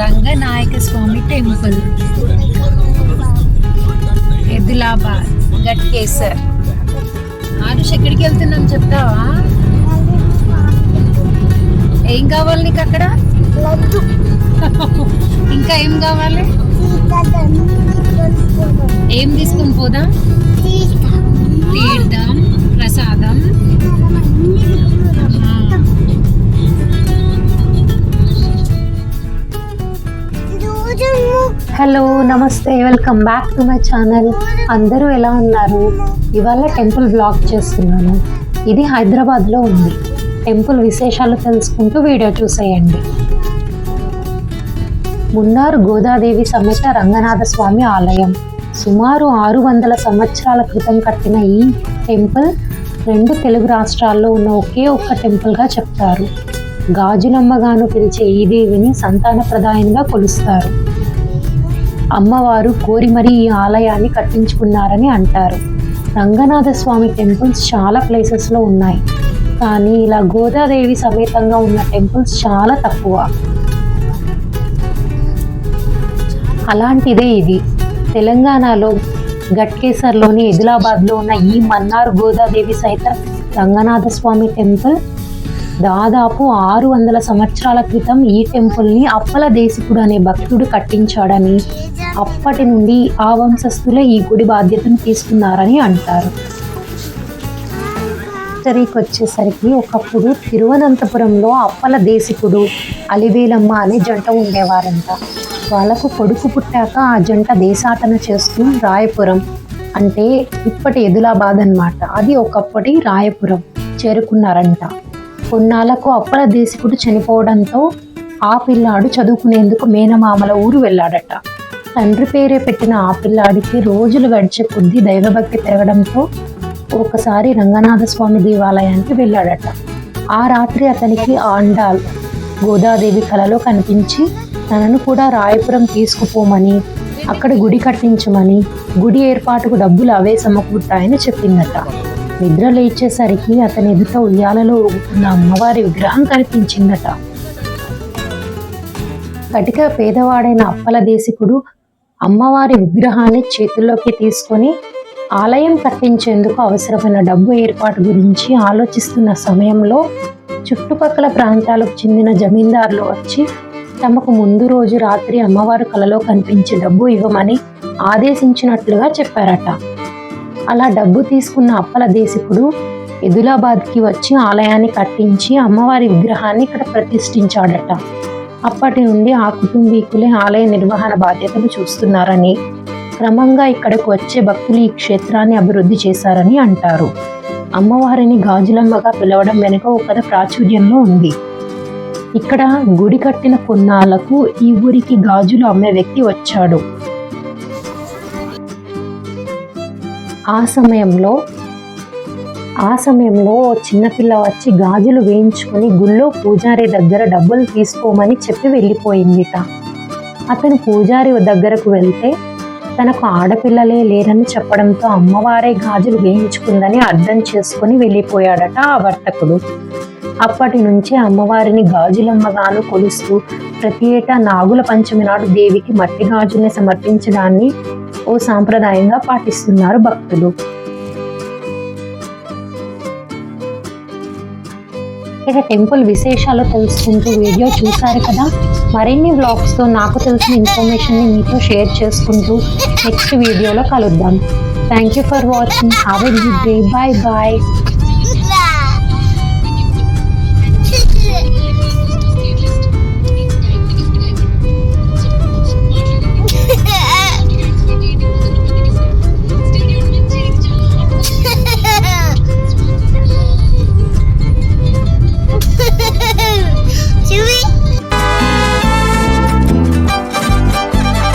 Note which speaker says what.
Speaker 1: Ranganayaka Swamy temple. Edulabad Ghatkesar. Aarush ఎక్కడికి వెళ్తున్నాం చెప్తావా? ఏం కావాలి నీకు అక్కడ? ఇంకా ఏం కావాలి? ఏం తీసుకొని పోదాం? తీర్థం ప్రసాదం. హలో నమస్తే welcome back to my channel. అందరూ ఎలా ఉన్నారు? ఇవాళ టెంపుల్ బ్లాగ్ చేస్తున్నాను. ఇది హైదరాబాద్లో ఉంది. టెంపుల్ విశేషాలు తెలుసుకుంటూ వీడియో చూసేయండి. మున్నారు గోదాదేవి సమేత రంగనాథ స్వామి ఆలయం. సుమారు ఆరు వందల సంవత్సరాల క్రితం కట్టిన ఈ టెంపుల్ రెండు తెలుగు రాష్ట్రాల్లో ఉన్న ఒకే ఒక్క టెంపుల్గా చెప్తారు. గాజులమ్మగాను పిలిచే ఈ దేవిని సంతాన ప్రదాయంగా కొలుస్తారు. అమ్మవారు కోరి మరీ ఈ ఆలయాన్ని కట్టించుకున్నారని అంటారు. రంగనాథ స్వామి టెంపుల్స్ చాలా ప్లేసెస్లో ఉన్నాయి. కానీ ఇలా గోదాదేవి సమేతంగా ఉన్న టెంపుల్స్ చాలా తక్కువ. అలాంటిదే ఇది. తెలంగాణలో గట్కేసర్లోని ఎదిలాబాద్లో ఉన్న ఈ మన్నార్ గోదాదేవి సైతం రంగనాథ స్వామి టెంపుల్ దాదాపు ఆరు వందల సంవత్సరాల క్రితం ఈ టెంపుల్ని అప్పల దేశికుడు అనే భక్తుడు కట్టించాడని అప్పటి నుండి ఆ వంశస్థులే ఈ గుడి బాధ్యతను తీసుకున్నారని అంటారు. హిస్టరీకి వచ్చేసరికి ఒకప్పుడు తిరువనంతపురంలో అప్పల దేశికుడు అలివేలమ్మ అనే జంట ఉండేవారంట. వాళ్ళకు కొడుకు పుట్టాక ఆ జంట దేశాటన చేస్తూ రాయపురం అంటే ఇప్పటి ఎదులాబాద్ అనమాట అది ఒకప్పటి రాయపురం చేరుకున్నారంట. కొన్నాళ్ళకు అప్పల దేశికుడు చనిపోవడంతో ఆ పిల్లాడు చదువుకునేందుకు మేనమామల ఊరు వెళ్ళాడట. తండ్రి పేరే పెట్టిన ఆ పిల్లాడికి రోజులు గడిచే కొద్దీ దైవభక్తి పెరగడంతో ఒకసారి రంగనాథ స్వామి దేవాలయానికి వెళ్ళాడట. ఆ రాత్రి అతనికి ఆండాల్ గోదాదేవి కలలో కనిపించి తనను కూడా రాయపురం తీసుకుపోమని అక్కడ గుడి కట్టించమని గుడి ఏర్పాటుకు డబ్బులు అవే సమకూర్తాయని చెప్పిందట. నిద్ర లేచేసరికి అతని ఎదుట ఉయ్యాలలో ఊగుతున్న అమ్మవారి విగ్రహం కనిపించిందట. కటిక పేదవాడైన అప్పల దేశికుడు అమ్మవారి విగ్రహాన్ని చేతుల్లోకి తీసుకొని ఆలయం కట్టించేందుకు అవసరమైన డబ్బు ఏర్పాటు గురించి ఆలోచిస్తున్న సమయంలో చుట్టుపక్కల ప్రాంతాలకు చెందిన జమీందారులు వచ్చి తమకు ముందు రోజు రాత్రి అమ్మవారు కలలో కనిపించే డబ్బు ఇవ్వమని ఆదేశించినట్లుగా చెప్పారట. అలా డబ్బు తీసుకున్న అప్పల దేశికుడు ఎదులాబాద్కి వచ్చి ఆలయాన్ని కట్టించి అమ్మవారి విగ్రహాన్ని ఇక్కడ ప్రతిష్ఠించాడట. అప్పటి నుండి ఆ కుటుంబీకులే ఆలయ నిర్వహణ బాధ్యతలు చూస్తున్నారని క్రమంగా ఇక్కడకు వచ్చే భక్తులు ఈ క్షేత్రాన్ని అభివృద్ధి చేశారని అంటారు. అమ్మవారిని గాజులమ్మగా పిలవడం వెనుక ఒక కథ ప్రాచుర్యంలో ఉంది. ఇక్కడ గుడి కట్టిన కొన్నాళ్ళకు ఈ ఊరికి గాజులు అమ్మే వ్యక్తి వచ్చాడు. ఆ సమయంలో ఆ సమయంలో చిన్నపిల్ల వచ్చి గాజులు వేయించుకొని గుళ్ళో పూజారి దగ్గర డబ్బులు తీసుకోమని చెప్పి వెళ్ళిపోయిందిట. అతను పూజారి దగ్గరకు వెళ్తే తనకు ఆడపిల్లలే లేరని చెప్పడంతో అమ్మవారే గాజులు వేయించుకుందని అర్థం చేసుకుని వెళ్ళిపోయాడట ఆ వర్తకుడు. అప్పటి నుంచే అమ్మవారిని గాజులమ్మగాను కొలుస్తూ ప్రతి ఏటా నాగుల పంచమి నాడు దేవికి మట్టి గాజుల్ని సమర్పించడాన్ని ఓ సాంప్రదాయంగా పాటిస్తున్నారు భక్తులు. ఇక టెంపుల్ విశేషాలు తెలుసుకుంటూ వీడియో చూశారు కదా? మరిన్ని వ్లాగ్స్తో నాకు తెలిసిన ఇన్ఫర్మేషన్ని మీతో షేర్ చేసుకుంటూ నెక్స్ట్ వీడియోలో కలుద్దాం. Thank you for watching have a good day bye bye